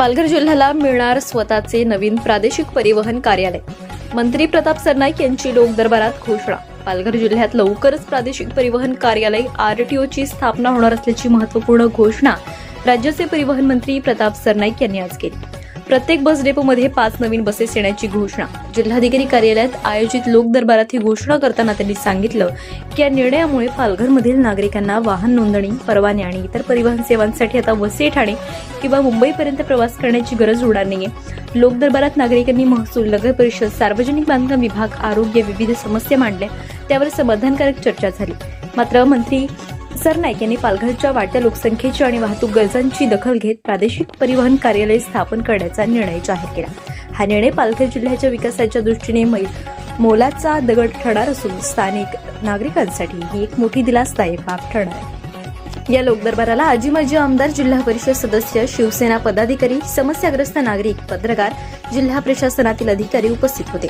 पालघर जिल्ह्याला मिळणार स्वतःचे नवीन प्रादेशिक परिवहन कार्यालय. मंत्री प्रताप सरनाईक यांची लोक दरबारात घोषणा. पालघर जिल्ह्यात लवकरच प्रादेशिक परिवहन कार्यालय आरटीओची स्थापना होणार असल्याची महत्त्वपूर्ण घोषणा राज्याचे परिवहन मंत्री प्रताप सरनाईक यांनी आज केली. प्रत्येक बस डेपोमध्ये पाच नवीन बसेस येण्याची घोषणा. जिल्हाधिकारी कार्यालयात आयोजित लोक दरबारात ही घोषणा करताना त्यांनी सांगितलं की या निर्णयामुळे पालघरमधील नागरिकांना वाहन नोंदणी परवाने आणि इतर परिवहन सेवांसाठी आता वसई ठाणे किंवा मुंबईपर्यंत प्रवास करण्याची गरज होणार नाहीये. लोक दरबारात नागरिकांनी महसूल नगर परिषद सार्वजनिक बांधकाम विभाग आरोग्य विविध समस्या मांडल्या. त्यावर समाधानकारक चर्चा झाली. मात्र मंत्री सरनाईक यांनी पालघरच्या वाढत्या लोकसंख्येची आणि वाहतूक गरजांची दखल घेत प्रादेशिक परिवहन कार्यालय स्थापन करण्याचा निर्णय जाहीर केला. हा निर्णय पालघर जिल्ह्याच्या विकासाच्या दृष्टीने मोलाचा दगड ठरणार असून स्थानिक नागरिकांसाठी ही एक मोठी दिलासदायक बाब ठरणार आहे. या लोकदरबाराला आजी माजी आमदार जिल्हा परिषद सदस्य शिवसेना पदाधिकारी समस्याग्रस्त नागरिक पत्रकार जिल्हा प्रशासनातील अधिकारी उपस्थित होते.